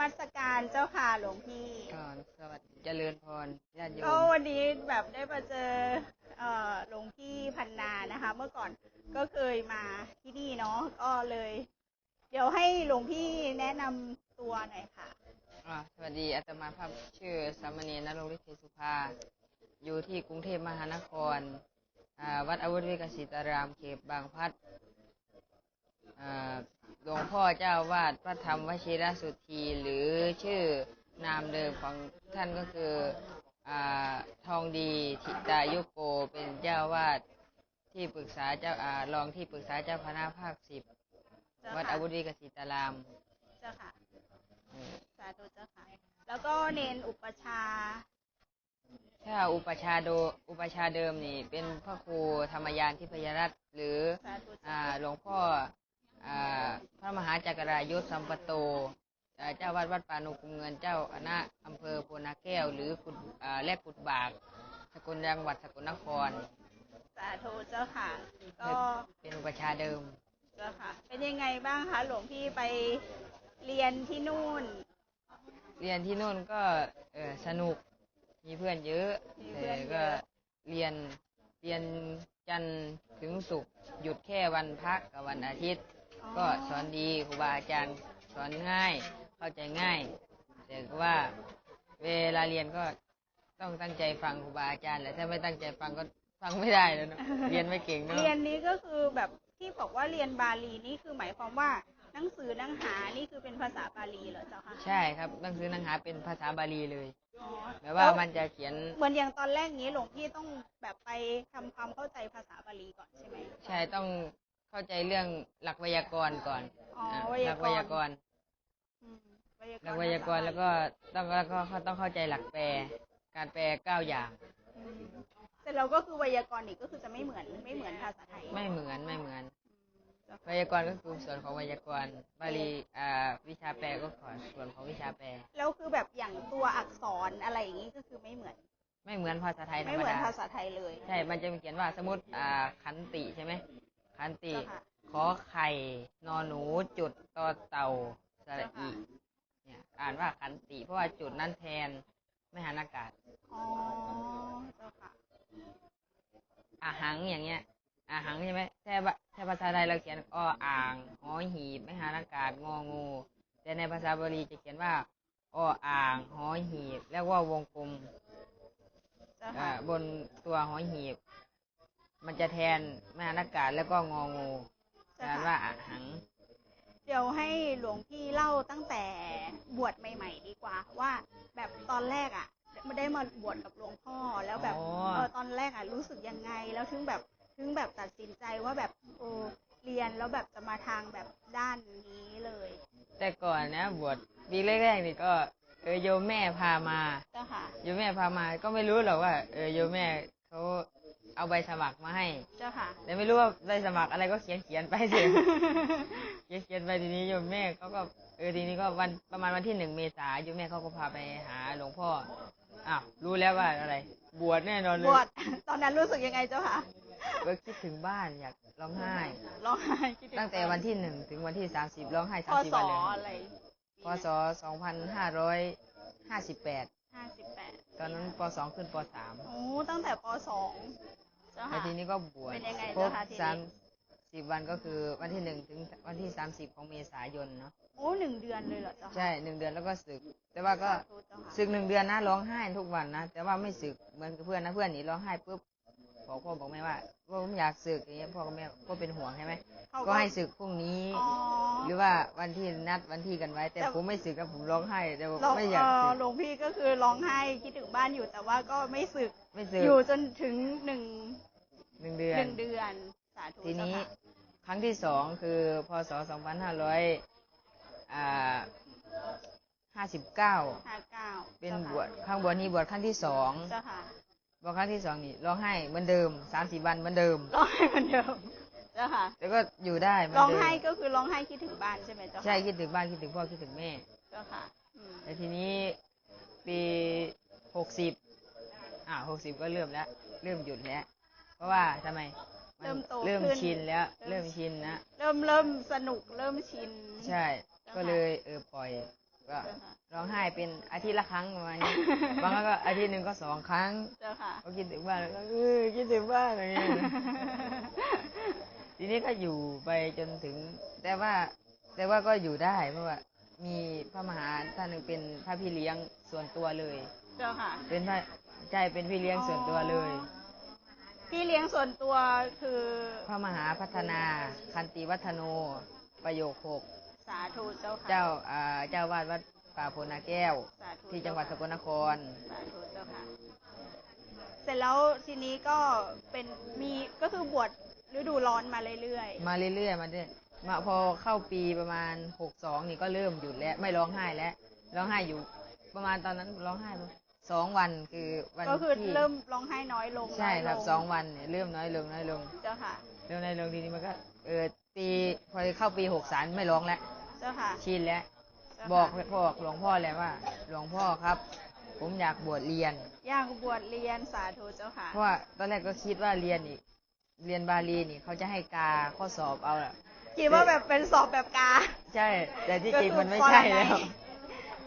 มัสการเจ้าค่ะหลวงพี่ก่อนสวัสดีเจริญพรญาติโยก็มวันนี้แบบได้มาเจอเอ่อหลวงพี่พันนานะคะ เมื่อก่อนก็เคยมาที่นี่เนาะก็เลย เดี๋ยวให้หลวงพี่แนะนำตัวหน่อยค่ะ อ่าสวัสดีอาตมาภาพชื่อสามเณรนรงฤทธิ์เทสุภา อยู่ที่กรุงเทพมหานครอ่าวัดอาวุธวิกสิตารามเขตบางพลัดอ่า หลวงพ่อเจ้าวาดพระธรรมวชิรสุทธีหรือชื่อนามเดิมของท่านก็คืออาทองดีทิตายุโกเป็นเจ้าวาดที่ปรึกษาเจ้าอารองที่ปรึกษาเจ้าคณะภาคสิบเจ้าวัดค่ะอาวุธวิกสิตาราม เจ้าค่ะเออสาธุเจ้าค่ะ แล้วก็เนนอุปชฌาย์ถ้าอุปชฌาย์โดอุปชฌาย์เดิมนี่ เป็นพระครูธรรมยานทิพยรัตน์หรือสาธุอ่าเจ้าค่ะหลวงพ่ออ่า พระมหาจักรายุทธสัมปโตอ่าเจ้าวัดวัดป่านุกุมเงินเจ้าคณะอำเภอโพนาแก้ว หรือกุดอ่าแลกกุดบาก สกลจังหวัดสกลนคร สาธุเจ้าค่ะ ก็เป็นอุปชฌาย์เดิม เจ้าค่ะ เป็นยังไงบ้างคะหลวงพี่ไปเรียนที่นู่น เรียนที่นู่นก็เออสนุก มีเพื่อนเยอะมีเพื่แต่อนเยก็อะเรียนเรียนจันทร์ถึงศุกร์หยุดแค่วันพักกับวันอาทิตย์ ก็สอนดีครูบาอาจารย์สอนง่าย เข้าใจง่าย แต่ว่าเวลาเรียนก็ต้องตั้งใจฟังครูบาอาจารย์แหละถ้าไม่ตั้งใจฟังก็ฟังไม่ได้แล้วเนอะเรียนไม่เก่งเนอะเรียนนี้ก็คือแบบที่บอกว่าเรียนบาลีนี่คือหมายความว่าหนังสือหนังหานี่คือเป็นภาษาบาลีเหรอเจ้าคะใช่ครับหนังสือหนังหาเป็นภาษาบาลีเลยอ๋อแบบว่ามันจะเขียนเหมือนอย่างตอนแรกนี้หลวงพี่ต้องแบบไปทำความเข้าใจภาษาบาลีก่อนใช่ไหมใช่ต้อง เข้าใจเรื่องหลักไวยากรณ์ก่อนอ๋อนะไวหลัยากไวรยากณ์รณ์อืมไวยากหลัรกณ์ไวยากรณ์แล้วก็ต้องแล้วก็ต้องเข้าใจหลักแปลการแปลเก้าอย่าง อืมแต่เราก็คือไวยากรณ์อีกก็คือจะไม่เหมือนไม่เหมือนภาษาไทยไม่เหมือนไม่เหมือนเจ้าไวยากรณ์ก็คือส่วนของไวยากรณ์บาลีอ่าวิชาแปลก็ขอส่วนของวิชาแปล แล้วคือแบบอย่างตัวอักษรอะไรอย่างนี้ก็คือไม่เหมือน ไม่เหมือนภาษาไทยธรไม่รเหมมือนดาภาษาไทยเลย ใช่ มันจะมีเขียนว่าสมมติอ่าขันติใช่ไหม ขันติเจ้าค่ะขอไข่ นอหนูจุดตอเต่าสระเจ้าอีค่ะเนี่ยอ่านว่าขันติ เพราะว่าจุดนั้นแทนไม่หันอากาศอ๋อเจ้าค่ะอาหังอย่างเงี้ยอาหังใช่ไหมแค่ว่าแค่ภาษาไทยเราเขียนออ่างหอหีบไม่หันอากาศงองู แต่ในภาษาบาลีจะเขียนว่าออ่างหอหีบ แล้วว่าวงกลมเจ้าอ่าค่ะบนตัวหอหีบมัน จะแทนแม่นากาศแล้วก็งองูเจ้าแปลค่ะว่าอาหัง เดี๋ยวให้หลวงพี่เล่าตั้งแต่บวชใหม่ ๆ ดีกว่า ว่าแบบตอนแรกอะไม่ได้มาบวชกับหลวงพ่อแล้วแบบอ๋อ เออตอนแรกอะรู้สึกยังไง แล้วถึงแบบถึงแบบตัดสินใจว่าแบบโอเรียนแล้วแบบจะมาทางแบบด้านนี้เลยแต่ก่อนนะบวชปีแรกๆนี่ก็เออโยมแม่พามา เจ้าค่ะ โยมแม่พามาก็ไม่รู้หรอกว่า เออโยมแม่เขา เอาใบสมัครมาให้ เจ้าค่ะ แต่ไม่รู้ว่าใบสมัครอะไรก็เขียนเขียนๆไปเถอะ เขียนเขียนๆไปทีนี้โยมแม่เขาก็เออทีนี้ก็วันประมาณวันที่หนึ่งเมษาโยมแม่เขาก็พาไปหาหลวงพ่ออ้าวรู้แล้วว่าอะไร บวชแน่นอนเลบยวช ตอนนั้นรู้สึกยังไงเจ้าค่ะก็คิดถึงบ้านอยากร้องไห้ ร้องไห้คิดถึตั้งแต่วันที่หนึ่งถึงวันที่สามสิบร้องไห้พสามสิบศวันเลยอะไร พศสองพันห้าร้อยห้าสิบแปด ห้าสิบแปดตอนนั้นปสองขึ้นปสามโอ้ตั้งแต่ปสองเจ้าแล้วค่ะทีนี้ก็บวชเป็นยังไงครบเจ้าคะทีนี้สามสิบวันก็คือวันที่หนึ่งถึงวันที่สามสิบของเมษายนเนาะโอ้หนึ่งเดือนเลยเหรอเจ้าค่ะใช่หนึ่งเดือนแล้วก็ศึก แต่ว่าก็สาธุเจ้าค่ะ ศึกหนึ่งเดือนนะร้องไห้ทุกวันนะแต่ว่าไม่ศึกเหมือนกับเพื่อนนะเพื่อนหนีร้องไห้ปุ๊บ บอกพ่อบอกแม่ว่าว่าผมอยากศึกอย่างเงี้ยพ่อกับแม่ก็เป็นห่วงใช่ไหมเขาก็ให้ศึกพรุ่งนี้ อ๋อ หรือว่าวันที่นัดวันที่กันไว้ แต่แต่ ผมไม่ศึกนะผมร้องไห้แต่ผมเราไม่อเอยากอศึกหลวงพี่ก็คือร้องไห้คิดถึงบ้านอยู่แต่ว่าก็ไม่สึกไม่ศึกอยู่จนถึงหนึ่งหนึ่งเดือหน นึ่งเดือนสาธุทีนี้เจ้าค่ะครั้งที่สองคือพศสองพันห้าร้อยอ่าห้าสิบเก้าห้าเก้าเป็นจ้าค่ะบวชครั้งบวชนี้บวชครั้งที่สอง เจ้าค่ะ บวชครั้งที่สองนี่ร้องไห้เหมือนเดิมสามสี่วันเหมือนเดิมร้องไห้เหมือนเดิมเจ้าค่ะแต่ก็อยู่ได้เหมือนร้องเดิมไห้ก็คือร้องไห้คิดถึงบ้านใช่ไหมเจ้าค่ะใช่คิดถึงบ้านคิดถึงพ่อคิดถึงแม่ เจ้าค่ะอืมแต่ทีนี้ปีหกสิบอ่าหกสิบก็เริ่มแล้ว เริ่มหยุดแล้ว เพราะว่าทำไมนเริ่มโตเริ่มขึ้น ชินแล้ว เริ่เริ่มมชินนะ เริ่มเริ่มสนุกเริ่มชิน ใช่เจ้าค่ะก็เลยเออปล่อยป ก็เจ้าค่ะร้องไห้เป็นอาทิตย์ละครั้งประมาณนี้บางครั้งก็อาทิตย์หนึ่งก็สองครั้งเจ้าค่ะก็คิดถึงบ้านแล้วก็เออคิดถึงบ้านอะไรเงี้ยทีนี้ก็อยู่ไปจนถึง แต่ว่า แต่ว่าก็อยู่ได้เพราะว่า มีพระมหาท่านหนึ่งเป็นพระพี่เลี้ยงส่วนตัวเลย เจ้าค่ะ เป็นพระใช่เป็นพี่เลี้ยงส่วนตัวเลย พี่เลี้ยงส่วนตัวคือ พระมหาพัฒนา คันติวัฒโน ประโยคหก สาธุเจ้าค่ะเจ้าอ่าเจ้าวาดวัดป่าโพนาแก้ว สาธุที่จังหวัดสกลนคร สาธุเจ้าค่ะ เสร็จแล้วทีนี้ก็เป็นมีก็คือบวชฤดูร้อนมาเรื่อยมาเรื่อยๆมาเรื่อยมาพอเข้าปีประมาณหกสองนี่ก็เริ่มหยุดแล้ว ไม่ร้องไห้แล้วร้องไห้อยู่ ประมาณตอนนั้นร้องไห้สองวันคือวันๆ ก็คือที่เริ่มร้องไห้น้อยลงใช่ครับน้ยลสองวันเนี่ยเริ่มน้อยลงน้อยลง เจ้าค่ะ เริ่มน้อยลงทีนี้มันก็เออปีพอเข้าปีหกสามไม่ร้องแล้ว เจ้าค่ะ ชินแล้ว เจ้าค่ะ บอกบอกหลวงพ่อเลยว่า หลวงพ่อครับ ผมอยากบวชเรียน อยากบวชเรียนสาธุเจ้าค่ะ เพราะว่าตอนแรกก็คิดว่าเรียนอีก เรียนบาลีนี่เขาจะให้กาข้อสอบเอาล่ะ คิดว่าแบบเป็นสอบแบบกาใช่ แต่ที่จริงก็คือมันไม่ใช่แล้วปรนัย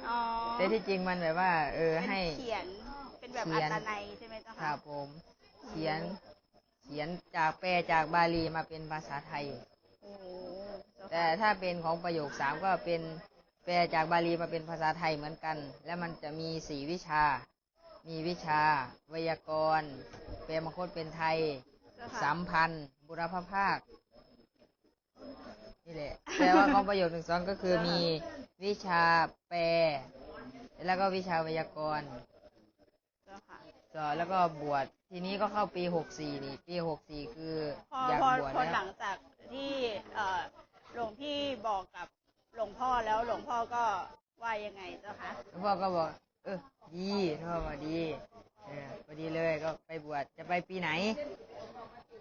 อ๋อแต่ที่จริงมันแบบว่า เออเป็นให้เขียน เป็นแบบเขีอัยนตนัยใช่ไหมเจ้าคค่ะ รับผม เขียน เขียนจากแปลจากบาลีมาเป็นภาษาไทยโอ้โหเจ้า แต่ค่ะถ้าเป็นของประโยคสามก็เป็นแปลจากบาลีมาเป็นภาษาไทยเหมือนกัน แล้วมันจะมีสี่วิชา มีวิชา ไวยากรณ์แปลมาคตเป็นไทยเจ้าค่ะสัมพันธ์บุรพภาค นี่แหละแต่ว่าของประโยคหนึ่งสองก็คือมีวิชาแปล แล้วก็วิชาไวยากรณ์เจ้าค่ะสอนแล้วก็บวชทีนี้ก็เข้าปีหกสี่นี่ ปีหกสี่คือพออยากพอบวชพอแล้หลัวงจากที่เอ่อ หลวงพี่บอกกับหลวงพ่อแล้วหลวงพ่อก็ว่ายังไงเจ้าคะหลวงพ่อก็บอก เออดีหลวงพ่อบอกดีเออพอดีเลยก็ไปบวชจะไปปีไหน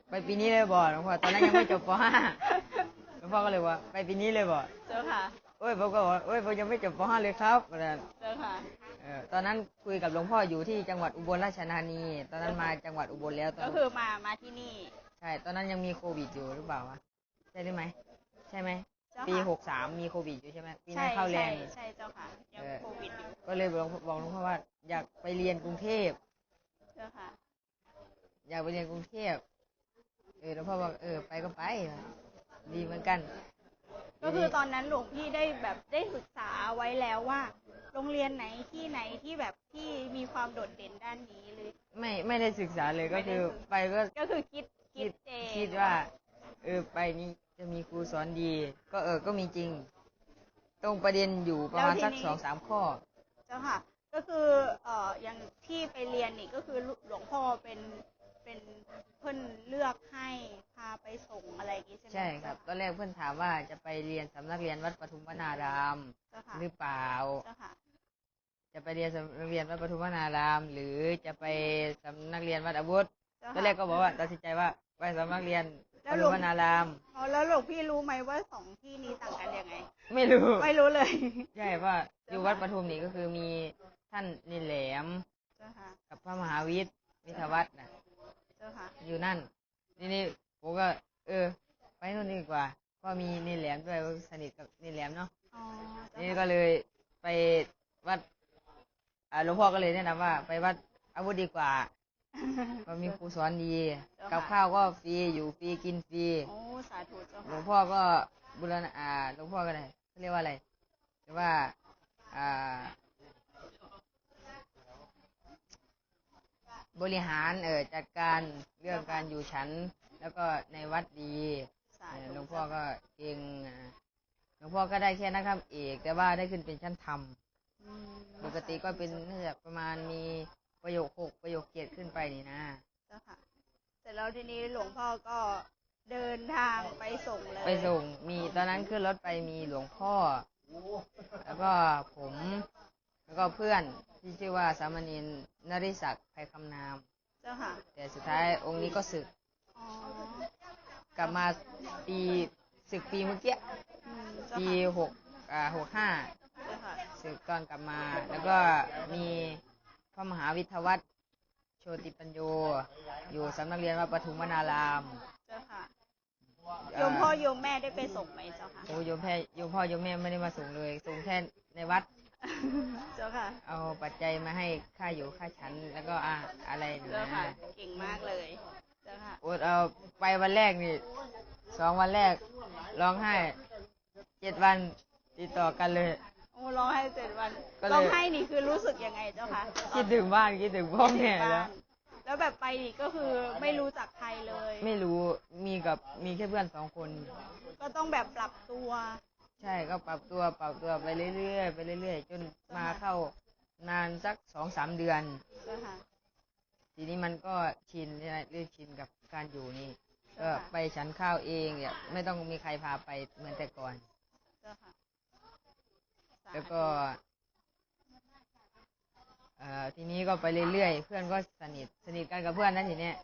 ไปปีนี้เลยบอกหลวงพ่อตอนนั้นยังไม่จบป .5 หลวงพ่อก็เลยว่า ไปปีนี้เลยบอกเจ้าค่ะโอ้ยผมก็บอกโอ้ยผมยังไม่จบป .5 เลยครับว่าซั่นเจ้าค่ะเออตอนนั้นคุยกับหลวงพ่ออยู่ที่จังหวัดอุบลราชธานี ตอนนั้นมาจังหวัดอุบลแล้วตอนก็คือมามาที่นี่ ใช่ ตอนนั้นยังมีโควิดอยู่หรือเปล่าวะใช่หรือไหม ใช่ไหมเจ้าค่ะปีหกสามมีโควิดอยู่ใช่ไหมปีนั้ใช่นเข้าแรใช่งใช่เจ้าค่ะยังเออ โควิดอยู่ก็เลยบอกบอกหลวงพ่อว่าอยากไปเรียนกรุงเทพ เจ้าค่ะ อยากไปเรียนกรุงเทพเออหลวงพ่อบอกเออไปก็ไป ดีเหมือนกัน ก็คือตอนนั้นหลวงพี่ได้แบบได้ศึกษาไว้แล้วว่า โรงเรียนไหนที่ไหนที่แบบที่มีความโดดเด่นด้านนี้เลยไม่ไม่ได้ศึกษาเลยก็คือ ไม่ได้ศึกไปก็ก็คือคิดคิคิดดเองคิดว่า เออไปนี่ จะมีครูสอนดี ก็เออก็มีจริง ตรงประเด็นอยู่ประมาณสักสองสามข้อ เจ้าค่ะ ก็คือเอ่ออย่างที่ไปเรียนนี่ก็คือหลวงพ่อเป็นเป็นเพิ่นเลือกให้พาไปส่งอะไรอย่างงี้ใช่ไหมใช่ครับ ตอนแรกเพื่อนถามว่าจะไปเรียนสำนักเรียนวัดปทุมวนาราม เจ้าค่ะหรือเปล่า เจ้าค่ะจะไปเรียนสำนักเรียนวัดปทุมวนาราม หรือจะไปสำนักเรียนวัดอาวุธ เจ้าตค่ะอนแรกก็บอกว่าตัดสินใจว่าไปสำนักเรียน แล้ปวหลทุวมงวนาราม อ๋อแล้วหลวงพี่รู้ไหมว่าสองที่นี้ต่างกันยังไง ไม่รู้ ไม่รู้เลยใช่ว่าอยู่วัดปทุมนี่ก็คือมีท่านนินแหลมเจ้าค่ะกับพระมหาวิทย์วิทยาวัฒน์นะเจ้าค่ะอยู่นั่นทีนี้ผมก็ เออ ไปนู่นดีกว่าเพราะมีนินแหลมด้วยสนิทกับนินแหลมเนาะ อ๋อเจ้านี่ค่ะก็เลยไปวัดอ่าหลวงพ่อก็เลยแนะนำว่า ไปวัดอาวุธดีกว่าเพราะมีครูสอนดี กับข้าวก็ฟรีอยู่ฟรีกินฟรีโอ้สาธุเจ้าหลวค่ะงพ่อก็บุรณะอ่าหลวงพ่อก็ได้เขาเรียกว่าอะไรเรียกว่าอ่า บริหารเออจัดการเรื่องการอยู่ฉัน แล้วก็ในวัดดี สาเออธุหลวงพ่อก็เก่งอ่าหลวงพ่อก็ได้แค่นักธรรมเอก แต่ว่าได้ขึ้นเป็นชั้นธรรม อืมปกติก็เป็นน่าจะประมาณมีประโยคหกประโยคเจ็ดขึ้นไปนี่นะ เจ้าค่ะ เสร็จแล้วทีนี้หลวงพ่อก็เดินทางไปส่งเลยไปส่งมีตอนนั้นขึ้นรถไปมีหลวงพ่อ แล้วก็ผม แล้วก็เพื่อนที่ชื่อว่าสามเณรนริศักดิ์ไพคำนาม เจ้าค่ะแต่สุดท้ายองค์นี้ก็ศึก อ๋อกลับมาปีศึกปีเมื่อกี้อืมเจ้าปีค่ะหกอ่าหกห้าเจ้าค่ะศึกก่อนกลับมา แล้วก็มีพระมหาวิทยาวัฒน์ โชติปัญโย อยู่สำนักเรียนวัดปทุมวนาราม เจ้าค่ะเโยมพ่อโยมแม่ได้ไปส่งไหมเจ้าค่ะ โอ้โยมแพ่โยมพ่อโยมแม่ไม่ได้มาส่งเลยส่งแค่ในวัด เจ้าค่ะ เอาปัจจัยมาให้ค่าอยู่ค่าฉันแล้วก็อะอะไรเจ้านะค่ะ เก่งมากเลย เจ้าค่ะอดเอาไปวันแรกนี่สองวันแรกร้องไห้เจ็ดวันติดต่อกันเลยโอ้ ร้องไห้เจ็ดวันก็เลย ร้องไห้นี่คือรู้สึกยังไงเจ้าค่ะคิดถึงบ้านคิดถึงพ่อแม่บ้าแล้วนแล้วแบบไปนี่ก็คือไม่รู้จักใครเลย ไม่รู้มีกับมีแค่เพื่อนสองคน ก็ต้องแบบปรับตัว ใช่ก็ปรับตัวปรับตัวไปเรื่อยๆไปเรื่อยๆ จนมาเข้านานสักสองสามเดือน เจ้าค่ะ ทีนี้มันก็ชินใช่ไหมเรื่อยชินกับการอยู่นี่เจ้าก็ค่ะ ไปฉันข้าวเองเนี่ยไม่ต้องมีใครพาไปเหมือนแต่ก่อน เจ้าค่ะสาธุ แล้วก็เอ่อทีนี้ก็ไปเรื่อยๆ เพื่อนก็สนิท สนิทกันกับเพื่อนนั่นทีเนี้ย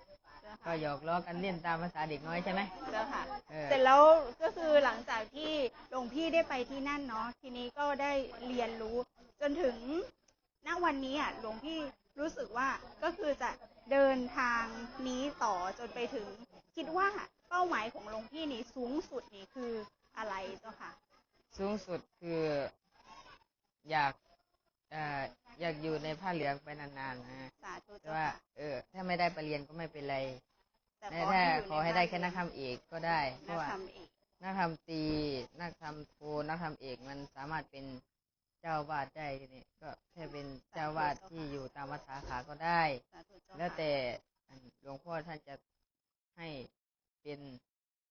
เจ้าก็ค่ะหยอกล้อกันเล่นตามภาษาเด็กน้อยใช่ไหมเจ้าค่ะเออเสร็จแล้วก็คือหลังจากที่หลวงพี่ได้ไปที่นั่นเนาะ ทีนี้ก็ได้เรียนรู้ จนถึงณวันนี้อะหลวงพี่รู้สึกว่าก็คือจะเดินทางนี้ต่อจนไปถึง คิดว่าเป้าหมายของหลวงพี่นี่สูงสุดนี่คืออะไรเจ้าค่ะ สูงสุดคือ อยากเอ่ออยากอยู่ในผ้าเหลืองไปนานๆนะสาธุแต่เจ้าว่า ค่ะเออ ถ้าไม่ได้ไปเรียนก็ไม่เป็นไรแต่แต่ถ้ายู่ขอให้ได้แค่นักธรรมเอกก็ได้เพนัราะกว่าธรรมเอกนักธรรมตรีนักธรรมโทนักธรรมเอกมันสามารถเป็นเจ้าวาดได้ทีนี้ก็แค่เป็นเจ้าวาดที่อยู่ตามวัดสาขาก็ได้ สาธุเจ้าค่ะแล้วแต่อันหลวงพ่อท่านจะให้เป็น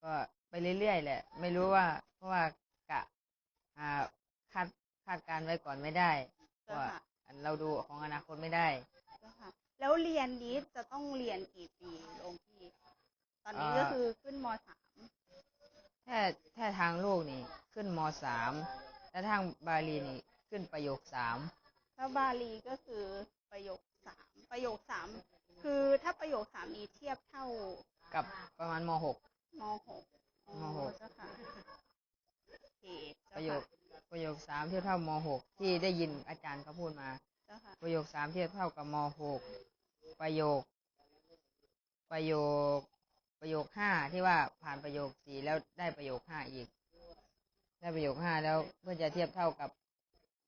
ก็ไปเรื่อยๆแหละ ไม่รู้ว่าเพราะว่ากะอ่าคาด คาดการณ์ไว้ก่อนไม่ได้เพราะว่าอันเราดูของอนาคตไม่ได้ เจ้าค่ะ แล้วเรียนนี้จะต้องเรียนกี่ปีหลวงพี่ ตอนนี้อ่า ก็คือขึ้นมสามถ้าถ้าทางโลกนี่ขึ้นมสามแล้วทางบาลีนี่ขึ้นประโยคสามถ้าบาลีก็คือประโยคสามประโยคสามคือถ้าประโยคสามนี้เทียบเท่ากับประมาณมหก มหกอ๋อมหก เจ้าค่ะโอเคปเจ้าระโยคค่ะ ประโยคสามเทียบเท่ามหกที่ได้ยินอาจารย์เขาพูดมา เจ้าค่ะ ประโยคสามเทียบเท่ากับมหกประโยค ประโยค ประโยคห้าที่ว่าผ่านประโยคสี่แล้วได้ประโยคห้าอีก ได้ประโยคห้าแล้วเพื่อจะเทียบเท่ากับ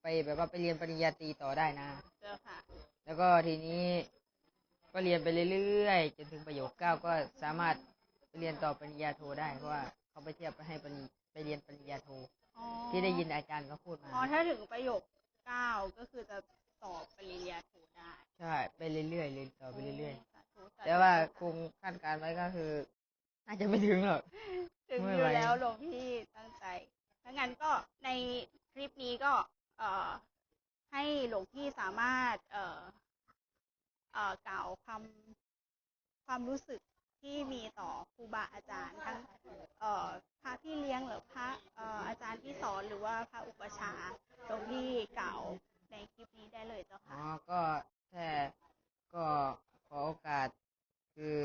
ไปแบบว่าไปเรียนปริญญาตรีต่อได้นะ เจ้าค่ะ แล้วก็ทีนี้ก็เรียนไปเรื่อยๆจนถึงประโยคเก้าก็สามารถไปเรียนต่อปริญญาโทได้เพราะว่าเขาไปเทียบไปให้ปริญไปเรียนปริญญาโทอ๋อ ที่ได้ยินอาจารย์เขาพูดมาอ๋อถ้าถึงประโยคเก้าก็คือจะสอบปริญญาโทได้ใช่ไปเรื่อยๆเรียนต่อไปเรื่อยสาธุสๆธุแต่ว่าคงคาดการณ์ไว้ก็คือน่าจะไม่ถึงหรอกถึงไม่อไหวยู่แล้วหลวงพี่ตั้งใจถ้างั้นก็ในคลิปนี้ก็ เอ่อ ให้หลวงพี่สามารถ เอ่อ เอ่อกล่าวความความรู้สึกที่มีต่อครูบาอาจารย์ทั้ง เอ่อ พระพี่เลี้ยงหรือพระอาจารย์ที่สอนหรือว่าพระอุปชาย์หลวงพี่กล่าวในคลิปนี้ได้เลยเจ้าอ๋อค่ะก็แค่ก็ขอโอกาส คือ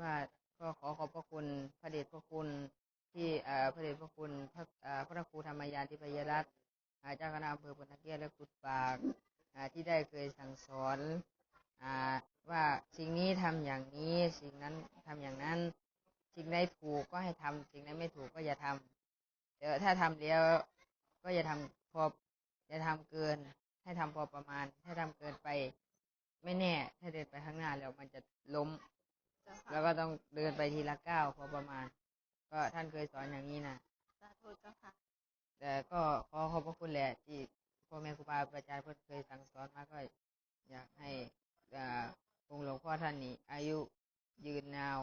ว่าก็ขอขอบพระคุณพระเดชพระคุณที่เอ่อพระเดชพระคุณพระอ่อพระครูธรรมยานทิพยรัตน์อ่าเจ้าคณะอำเภอพนักเกียและกุดปากที่ได้เคยสั่งสอนอว่าสิ่งนี้ทำอย่างนี้สิ่งนั้นทำอย่างนั้น สิ่งใดถูกก็ให้ทำสิ่งใดไม่ถูกก็อย่าทำแต่ถ้าทำแล้วก็อย่าทำพออย่าทำเกิน ให้ทำพอประมาณ ถ้าทำเกินไป ไม่แน่ ถ้าเดินไปข้างหน้าแล้วมันจะล้มเจ้าค่ะแล้วก็ต้องเดินไปทีละก้าวพอประมาณ ก็ท่านเคยสอนอย่างนี้นะสาธุเจ้าค่ะแต่ก็ขอขอบพระคุณแหละที่พ่อแม่ครูบาอาจารย์เพื่อนเคยสั่งสอนมาก็อยากให้อ่าองค์หลวงพ่อท่านนี้อายุยืนนาว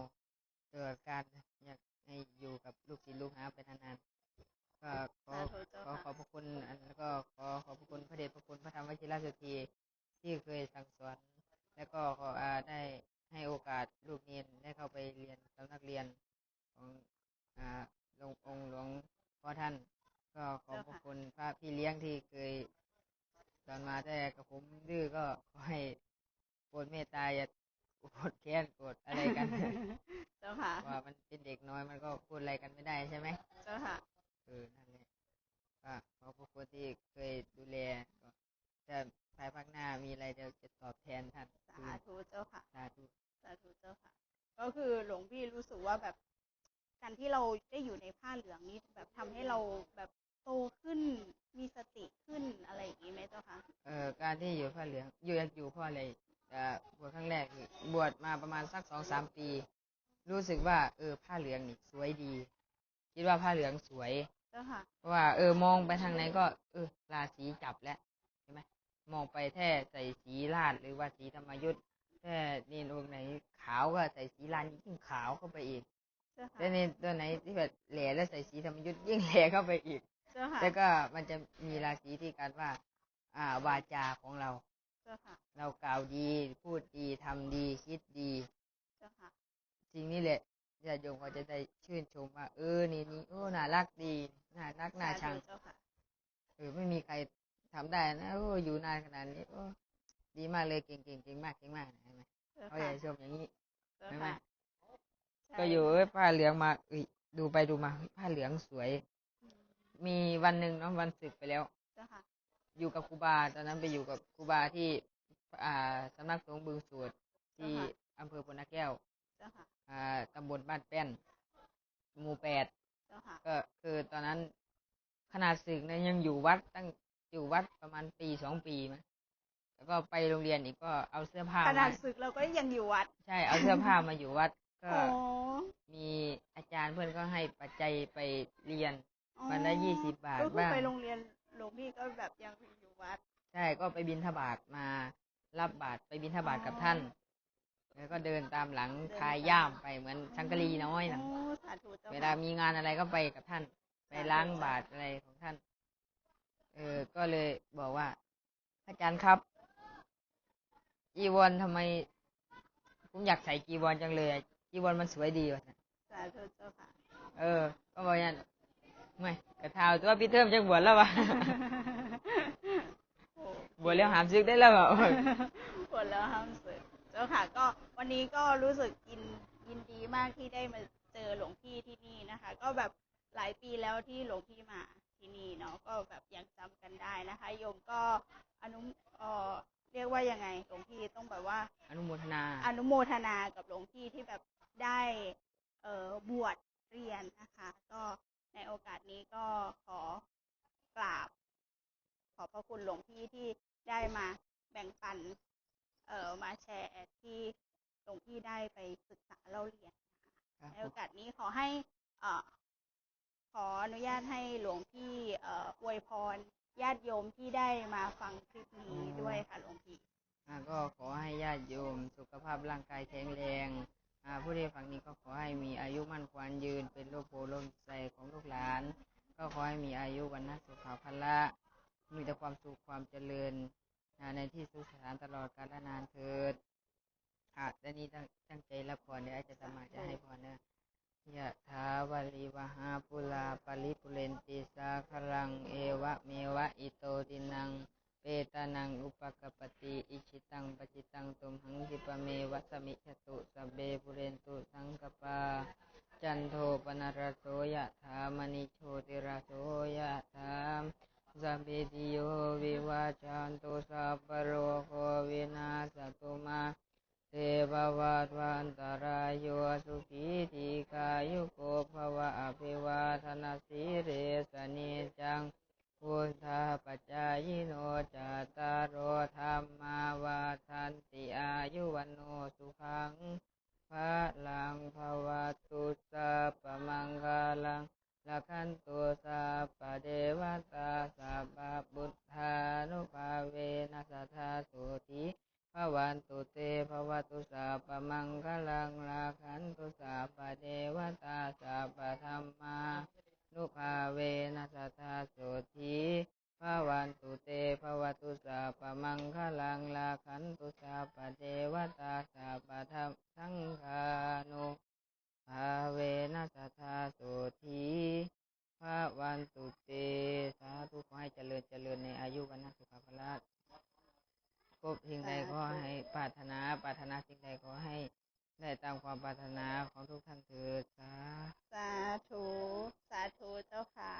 ตลอดการอยากให้อยู่กับลูกศิษย์ลูกหาไปนานๆก็ขอสาธุเจ้าขอค่ะขอบพระคุณอันแล้วก็ขอขอบพระคุณพระเดชพระคุณพระธรรมวชิรสุธีที่เคยสั่งสอน แล้วก็ขออาได้ให้โอกาสลูกเนียนได้เข้าไปเรียนสำนักเรียนของอ่าหลวงองค์หลวงพ่อท่าน ก็ขอบพระคุณพระพี่เลี้ยงที่เคยสอนมาแต่กับผมดื้อก็ขอให้โปรดเมตตาอย่า โกรธแค้นโกรธอะไรกัน เจ้าค่ะ ว่ามันเป็นเด็กน้อยมันก็พูดอะไรกันไม่ได้ใช่ไหมเจ้าค่ะเออนั่นแหละก็ขอบพระคุณที่เคยดูแลก็ถ้าภายภาคหน้ามีอะไรเดี๋ยวจะตอบแทนท่านสาธุเจ้าค่ะ สาธุสาธุเจ้าค่ะ ก็คือหลวงพี่รู้สึกว่าแบบการที่เราได้อยู่ในผ้าเหลืองนี้แบบทำให้เราแบบโตขึ้นมีสติขึ้นอะไรอย่างนี้ไหมเจ้าคะการที่อยู่ผ้าเหลืองอยู่อยู่เพราะอะไร เอ่อบวชครั้งแรกคือบวชมาประมาณสักสองสามปี รู้สึกว่า เออ ผ้าเหลืองนี่สวยดี คิดว่าผ้าเหลืองสวยเจ้าค่ะเพราะว่า เออมองไปทางไหนก็ เออราศีจับแล้วใช่ไหมมองไปแท้ใส่สีลาดหรือว่าสีธรรมยุทธ์แท้นี่องค์ไหนขาวก็ใส่สีลานยิ่งขาวเข้าไปอีกเจ้าค่ะแต่นี่ตัวไหนที่แบบแหล่แล้วใส่สีธรรมยุทธ์ยิ่งแหล่เข้าไปอีกเจ้าค่ะแล้วก็มันจะมีราศีที่การว่า อ่าวาจาของเรา เจ้าค่ะเรากล่าวดี พูดดีทำดีคิดดีเจ้าค่ะสิ่งนี้แหละญาติโยมเขาจะได้ชื่นชมว่าเออนี่นี่โอ้น่ารักดีน่ารักน่าชังสธุเจ้าค่ะเออไม่มีใครทำได้นะโอ้อยู่นานขนาดนี้โอ้ดีมากเลยเก่งเก่งเก่งมากเก่งมากใช่ไหมเจ้าเขาอยาค่ะกชมอย่างนี้เจ้าใช่ไหมค่ะใช่ก็อยู่เอ้ยผ้าเหลืองมาเอ้ยดูไปดูมาเฮ้ยผ้าเหลืองสวยอืมมีวันหนึ่งเนาะวันศึกไปแล้วเจ้าค่ะ อยู่กับครูบาตอนนั้นไปอยู่กับครูบาที่ อ่าสำนักสงฆ์บึงสวดที่อำเภอพนาแก้ว เจ้าค่ะ อ่าตำบลบ้านแป้นหมู่แปด เจ้าค่ะ ก็คือตอนนั้นขนาดศึกเนี่ยยังอยู่วัดตั้งอยู่วัดประมาณปีสองปีมั้ยแล้วก็ไปโรงเรียนอีกก็เอาเสื้อผ้าขนามาดศึกเราก็ยังอยู่วัดใช่เอาเสื้อผ้ามาอยู่วัด ก็โอ้มีอาจารย์เพื่อนก็ให้ปัจจัยไปเรียนอ๋อวันละ20บาทก็คือบ้าง ไปโรงเรียน หลวงพี่ก็แบบยังอยู่วัด ใช่ก็ไปบินทบาทมารับบาตรไปบินทบาทกับท่าน แล้วก็เดินตามหลังเดินพายตามย่ามไปเหมือนชังกะลีน้อยนะโอ้สาธุเจ้าเวค่ะลามีงานอะไรก็ไปกับท่าน ไปสาธุล้างบาตรอะไรของท่าน เออ ก็เลยบอกว่า อาจารย์ครับ จีวรทำไม ผมอยากใส่จีวรจังเลยอะจีวรมันสวยดีว่ะสาธุเจ้าค่ะ เออ ก็บอกอย่างนั้น ไม่กระเทาตัวพี่เทิมจังบวชแล้ววะโอ้บวชแล้วหามซึกได้แล้ววะปวดแล้วห้ามสึกเจ้าค่ะ ก็วันนี้ก็รู้สึกยินยินดีมากที่ได้มาเจอหลวงพี่ที่นี่นะคะ ก็แบบหลายปีแล้วที่หลวงพี่มาที่นี่เนาะก็แบบยังจำกันได้นะคะโยมก็อนุเอ่อเรียกว่ายังไงหลวงพี่ต้องแบบว่า อนุโมทนา อนุโมทนากับหลวงพี่ที่แบบได้เอ่อบวชเรียนนะคะ ก็ ในโอกาสนี้ก็ขอกราบ ขอบพระคุณหลวงพี่ที่ได้มาแบ่งปัน เอ่อมาแชร์ที่หลวงพี่ได้ไปศึกษาเล่าเรียนนะคะครับในโอกาสนี้ขอให้ เอ่อ ขออนุญาตให้หลวงพี่เอ่ออวยพรญาติโยมที่ได้มาฟังคลิปนี้ด้วยค่ะหลวงพี่ อ่าก็ขอให้ญาติโยมสุขภาพร่างกายแข็งแรง ผู้ที่ฟังนี้ก็ขอให้มีอายุมั่นขวัญยืนเป็นโลกโพลมใสของลูกหลาน ก็ขอให้มีอายุวันนะสุขภาละมีแต่ความสุขความเจริญในที่สุขสถานตลอดกาลนานเถิดอะแต่นี้ตั้งใจรับพรเดี๋ยวอาจารย์สมมาจะให้พรนะยะถาวาลิวหาปุลาปริปุเรนติสาคลัง เอวะเมวะอิโตตินัง เปตานังอุปกปปติอิชิตังปจิตังตุมหังคิปเมวัสมิจตุสเบปุเรนตุสังกปา จันโทปนารโสยะถามณิโชติรสโสยะถามสัพพิติโยวิวาจันตุสัพพโรโควินาสตุมาเทภวัตวันตรายโยสุขีทีกายุโกภวะอภิวาทนาสีเรสนิจัง พุทธาปัจจายโนจาตารโอธรรมาวาทันติอายุวันโนสุขังพระลังภวตุสัพพมังคาลังละคันตุสัพพเดวตาสัพพบุตธานุภาเวนัสทธาสุติภวันตุเตภวตุสัพพมังคลังละคันตุสัพพเดวตาสัพพธรรมา นุภาเวนัสทธาโสธีภาวันตุเตภวตุสัพพมังคลังลาขันตุสัพพเทวตาสัพพธรรมสังฆานุภาเวนัสทธาโสธีภาวันตุเตสาธุขอให้เจริญเจริญในอายุวันนสุขภาละพบสิ่งใดขอให้ปรารถนาปรารถนาสิ่งใดขอให้ ได้ตามความปรารถนาของทุกท่านเถิดสา สาธุ สาธุเจ้าค่ะ